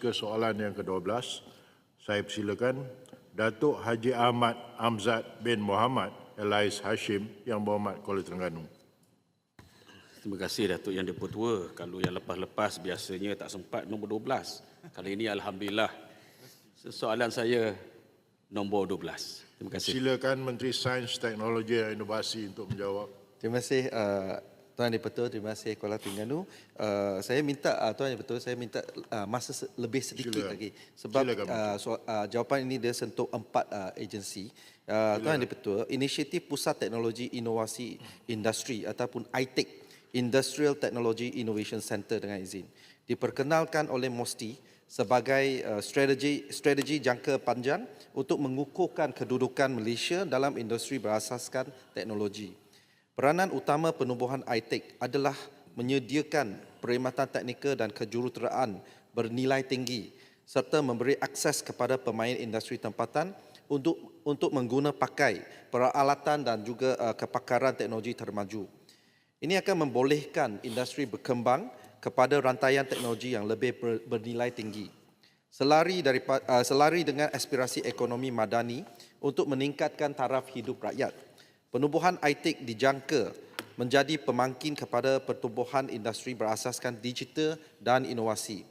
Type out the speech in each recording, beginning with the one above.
ke soalan yang ke-12. Saya persilakan Datuk Haji Ahmad Amzad bin Muhammad Elais Hashim yang berhormat Kuala Terengganu. Terima kasih Datuk Yang Dipertua. Kalau yang lepas-lepas biasanya tak sempat nombor 12. Kali ini Alhamdulillah. Soalan saya nombor 12. Terima kasih. Silakan Menteri Sains, Teknologi dan Inovasi untuk menjawab. Terima kasih uh, Tuan Dipertua, terima kasih Kuala Terengganu. Uh, saya minta uh, Tuan Dipertua, saya minta uh, masa se- lebih sedikit Silakan. lagi sebab Silakan, uh, so, uh, jawapan ini dia sentuh empat uh, agensi. Uh, Tuan Dipertua, inisiatif Pusat Teknologi Inovasi Industri ataupun ITIC Industrial Technology Innovation Center dengan izin diperkenalkan oleh MOSTI sebagai uh, strategi strategi jangka panjang untuk mengukuhkan kedudukan Malaysia dalam industri berasaskan teknologi. Peranan utama penubuhan ITEC adalah menyediakan perkhidmatan teknikal dan kejuruteraan bernilai tinggi serta memberi akses kepada pemain industri tempatan untuk untuk mengguna pakai peralatan dan juga uh, kepakaran teknologi termaju. Ini akan membolehkan industri berkembang kepada rantaian teknologi yang lebih ber- bernilai tinggi. Selari dari uh, selari dengan aspirasi ekonomi madani untuk meningkatkan taraf hidup rakyat. Penubuhan ITIC dijangka menjadi pemangkin kepada pertumbuhan industri berasaskan digital dan inovasi.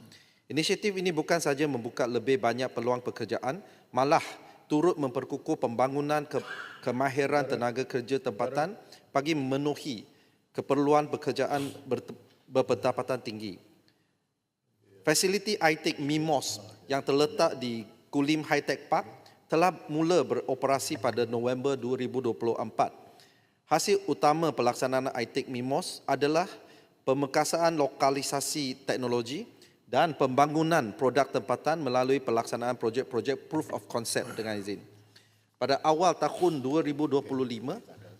Inisiatif ini bukan saja membuka lebih banyak peluang pekerjaan, malah turut memperkukuh pembangunan ke- kemahiran tenaga kerja tempatan bagi memenuhi keperluan pekerjaan ber- berpendapatan tinggi. Fasiliti ITEC MIMOS yang terletak di Kulim High Tech Park telah mula beroperasi pada November 2024. Hasil utama pelaksanaan ITEC MIMOS adalah pemekasaan lokalisasi teknologi dan pembangunan produk tempatan melalui pelaksanaan projek-projek proof of concept dengan izin. Pada awal tahun 2025,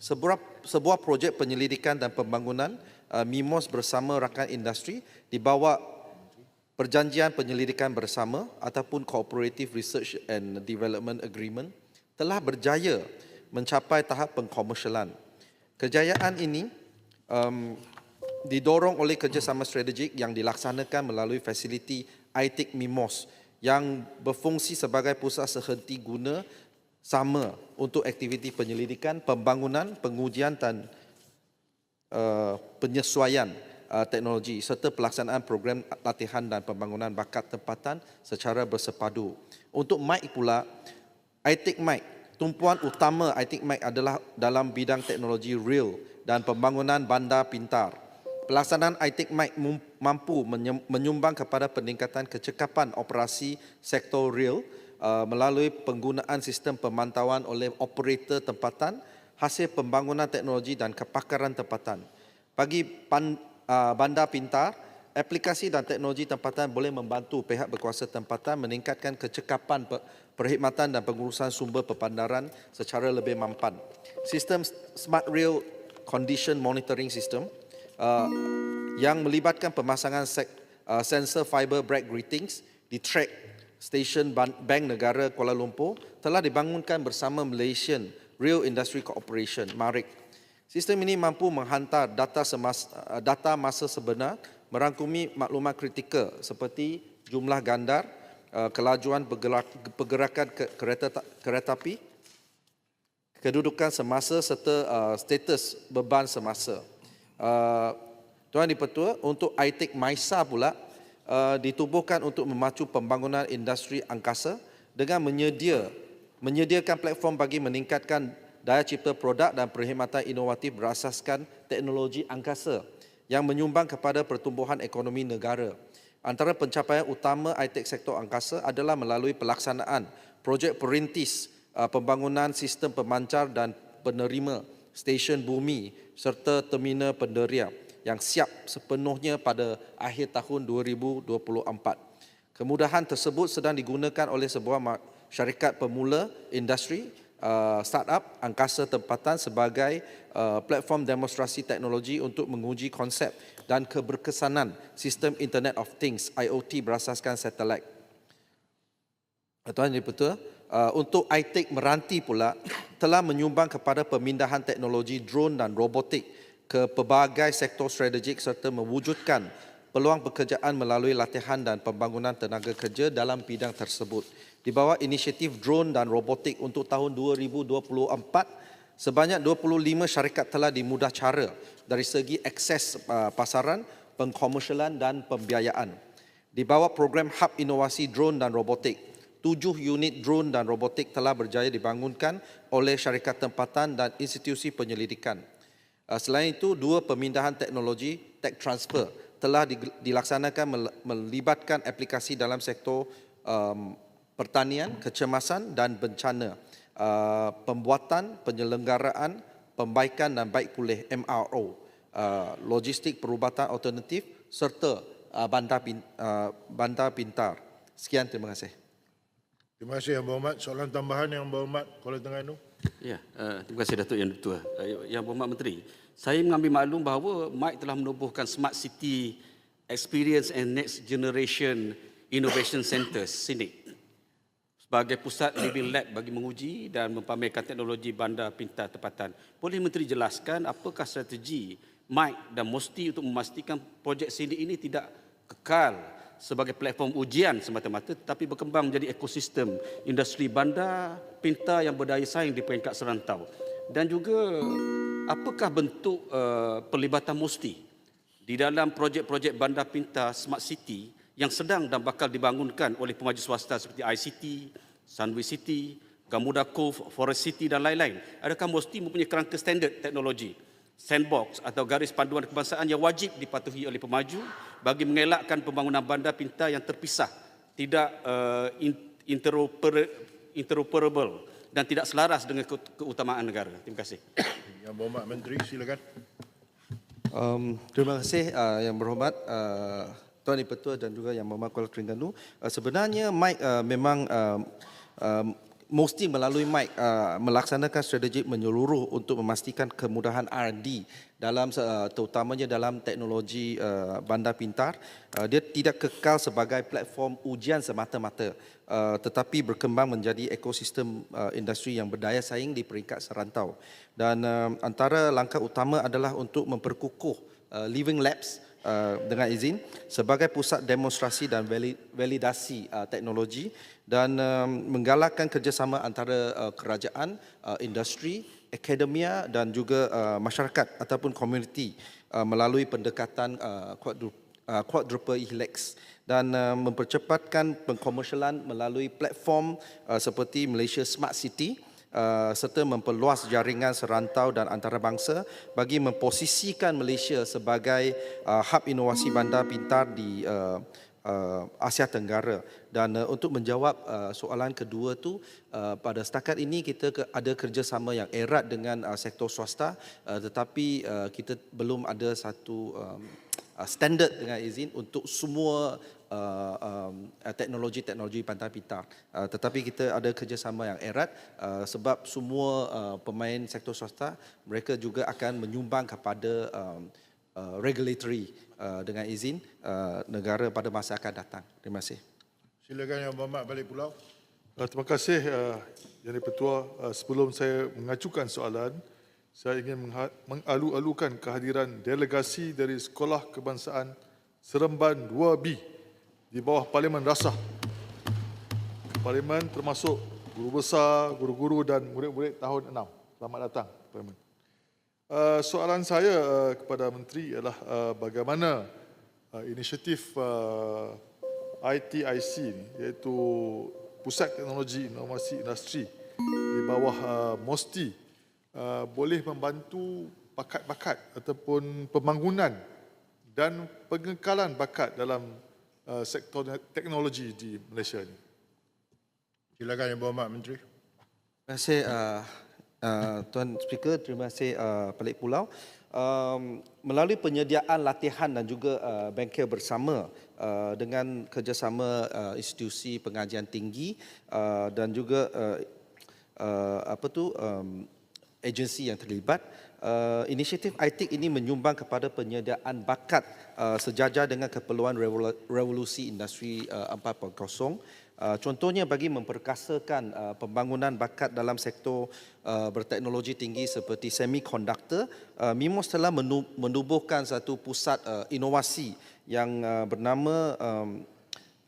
sebuah, sebuah projek penyelidikan dan pembangunan uh, MIMOS bersama rakan industri di bawah perjanjian penyelidikan bersama ataupun Cooperative Research and Development Agreement telah berjaya mencapai tahap pengkomersialan. Kejayaan ini um, didorong oleh kerjasama strategik yang dilaksanakan melalui fasiliti ITIC MIMOS yang berfungsi sebagai pusat sehenti guna sama untuk aktiviti penyelidikan, pembangunan, pengujian dan uh, penyesuaian uh, teknologi serta pelaksanaan program latihan dan pembangunan bakat tempatan secara bersepadu. Untuk MIC pula, ITIC MIC, tumpuan utama ITIC MIC adalah dalam bidang teknologi real dan pembangunan bandar pintar. Pelaksanaan ITIC mum- mampu menyumbang kepada peningkatan kecekapan operasi sektor real uh, melalui penggunaan sistem pemantauan oleh operator tempatan, hasil pembangunan teknologi dan kepakaran tempatan. Bagi uh, bandar pintar, aplikasi dan teknologi tempatan boleh membantu pihak berkuasa tempatan meningkatkan kecekapan pe- perkhidmatan dan pengurusan sumber pepandaran secara lebih mampan. Sistem Smart Rail Condition Monitoring System uh, yang melibatkan pemasangan sek, uh, sensor fiber brake greetings di track stesen Ban- Bank Negara Kuala Lumpur telah dibangunkan bersama Malaysian Rail Industry Corporation MARIC. Sistem ini mampu menghantar data, semas, uh, data masa sebenar merangkumi maklumat kritikal seperti jumlah gandar, uh, kelajuan pergerakan ke- kereta ta- kereta api, kedudukan semasa serta uh, status beban semasa. Tuan Dipertua, untuk ITIC MAISA pula uh, ditubuhkan untuk memacu pembangunan industri angkasa dengan menyedia menyediakan platform bagi meningkatkan daya cipta produk dan perkhidmatan inovatif berasaskan teknologi angkasa yang menyumbang kepada pertumbuhan ekonomi negara. Antara pencapaian utama ITEC sektor angkasa adalah melalui pelaksanaan projek perintis uh, pembangunan sistem pemancar dan penerima stesen bumi serta terminal penderia yang siap sepenuhnya pada akhir tahun 2024. Kemudahan tersebut sedang digunakan oleh sebuah syarikat pemula industri uh, startup angkasa tempatan sebagai uh, platform demonstrasi teknologi untuk menguji konsep dan keberkesanan sistem Internet of Things IoT berasaskan satelit. Tuan Dipertua, uh, untuk ITEC Meranti pula telah menyumbang kepada pemindahan teknologi drone dan robotik ke pelbagai sektor strategik serta mewujudkan peluang pekerjaan melalui latihan dan pembangunan tenaga kerja dalam bidang tersebut. Di bawah inisiatif drone dan robotik untuk tahun 2024, sebanyak 25 syarikat telah dimudah cara dari segi akses uh, pasaran, pengkomersialan dan pembiayaan. Di bawah program Hub Inovasi Drone dan Robotik, tujuh unit drone dan robotik telah berjaya dibangunkan oleh syarikat tempatan dan institusi penyelidikan. Uh, Selain itu, dua pemindahan teknologi tech transfer telah di- dilaksanakan mel- melibatkan aplikasi dalam sektor um, pertanian, kecemasan dan bencana, uh, pembuatan, penyelenggaraan, pembaikan dan baik pulih MRO, uh, logistik perubatan alternatif serta uh, bandar, pin, uh, bandar pintar. Sekian, terima kasih. Terima kasih Yang Berhormat. Soalan tambahan Yang Berhormat Kuala Terengganu. Ya, uh, terima kasih Datuk Yang Ketua. Uh, Yang Berhormat Menteri, saya mengambil maklum bahawa Mike telah menubuhkan Smart City Experience and Next Generation Innovation Centre, SINIC, sebagai pusat living lab bagi menguji dan mempamerkan teknologi bandar pintar tempatan. Boleh Menteri jelaskan apakah strategi Mike dan Mosti untuk memastikan projek SINIC ini tidak kekal sebagai platform ujian semata-mata tetapi berkembang menjadi ekosistem industri bandar pintar yang berdaya saing di peringkat serantau dan juga apakah bentuk uh, pelibatan Mosti di dalam projek-projek bandar pintar Smart City yang sedang dan bakal dibangunkan oleh pemaju swasta seperti ICT, Sunway City, Gamuda Cove, Forest City dan lain-lain. Adakah Mosti mempunyai kerangka standard teknologi, sandbox atau garis panduan kebangsaan yang wajib dipatuhi oleh pemaju bagi mengelakkan pembangunan bandar pintar yang terpisah, tidak uh, in- interoper- interoperable dan tidak selaras dengan ke- keutamaan negara. Terima kasih. Yang Berhormat Menteri, silakan. Um, terima kasih uh, Yang Berhormat uh, Tuan Dipertua dan juga Yang Berhormat Kuala Terengganu. Uh, sebenarnya Mike uh, memang um, um, mesti melalui Mike uh, melaksanakan strategi menyeluruh untuk memastikan kemudahan R&D dalam uh, terutamanya dalam teknologi uh, bandar pintar. Uh, dia tidak kekal sebagai platform ujian semata-mata uh, tetapi berkembang menjadi ekosistem uh, industri yang berdaya saing di peringkat serantau. Dan uh, antara langkah utama adalah untuk memperkukuh uh, living labs uh, dengan izin sebagai pusat demonstrasi dan vali- validasi uh, teknologi dan um, menggalakkan kerjasama antara uh, kerajaan, uh, industri, akademia dan juga uh, masyarakat ataupun komuniti uh, melalui pendekatan uh, quadruple helix dan uh, mempercepatkan pengkomersialan melalui platform uh, seperti Malaysia Smart City uh, serta memperluas jaringan serantau dan antarabangsa bagi memposisikan Malaysia sebagai uh, hub inovasi bandar pintar di uh, Asia Tenggara. Dan untuk menjawab soalan kedua tu pada setakat ini kita ada kerjasama yang erat dengan sektor swasta tetapi kita belum ada satu um, uh, standard dengan izin untuk semua uh, um, uh, teknologi-teknologi pantai pintar. Uh, tetapi kita ada kerjasama yang erat uh, sebab semua uh, pemain sektor swasta mereka juga akan menyumbang kepada um, uh, regulatory uh, dengan izin uh, negara pada masa akan datang. Terima kasih. Silakan Yang Berhormat Balik Pulau. Uh, terima kasih uh, Yang di-Pertua. Uh, sebelum saya mengajukan soalan, saya ingin mengalu-alukan kehadiran delegasi dari Sekolah Kebangsaan Seremban 2B di bawah Parlimen Rasah. Parlimen termasuk guru besar, guru-guru dan murid-murid tahun 6. Selamat datang, Parlimen. Uh, soalan saya uh, kepada Menteri ialah uh, bagaimana inisiatif ITIC ni, iaitu Pusat Teknologi Inovasi Industri di bawah uh, MOSTI uh, boleh membantu bakat-bakat ataupun pembangunan dan pengekalan bakat dalam uh, sektor teknologi di Malaysia ini. Silakan Yang Berhormat Menteri. Terima kasih uh, uh, Tuan Speaker, terima kasih uh, Pelik Pulau. Um, melalui penyediaan latihan dan juga uh, bengkel bersama uh, dengan kerjasama uh, institusi pengajian tinggi uh, dan juga uh, uh, apa tu um, agensi yang terlibat. Uh, inisiatif ITIC ini menyumbang kepada penyediaan bakat uh, sejajar dengan keperluan revolu- revolusi industri uh, 4.0. Uh, contohnya bagi memperkasakan uh, pembangunan bakat dalam sektor uh, berteknologi tinggi seperti semiconductor, uh, MIMOS telah menu- menubuhkan satu pusat uh, inovasi yang uh, bernama um,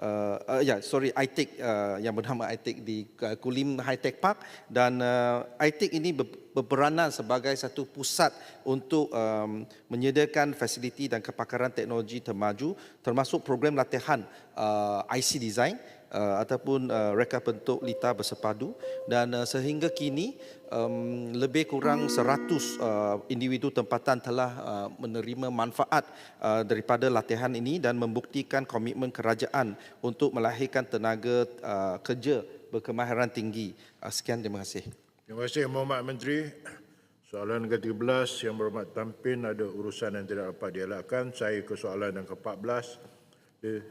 uh, uh, ya yeah, sorry ITIC uh, yang bernama ITIC di uh, Kulim High Tech Park. Dan uh, ITIC ini ber- berperanan sebagai satu pusat untuk um, menyediakan fasiliti dan kepakaran teknologi termaju termasuk program latihan uh, IC design uh, ataupun uh, reka bentuk lita bersepadu dan uh, sehingga kini um, lebih kurang 100 uh, individu tempatan telah uh, menerima manfaat uh, daripada latihan ini dan membuktikan komitmen kerajaan untuk melahirkan tenaga uh, kerja berkemahiran tinggi. Uh, sekian terima kasih. Terima kasih Muhammad Menteri. Soalan ke-13 yang berhormat Tampin ada urusan yang tidak dapat dielakkan. Saya ke soalan yang ke-14.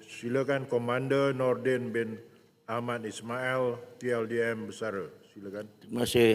Silakan Komander Nordin bin Ahmad Ismail, TLDM Besara. Silakan. Terima kasih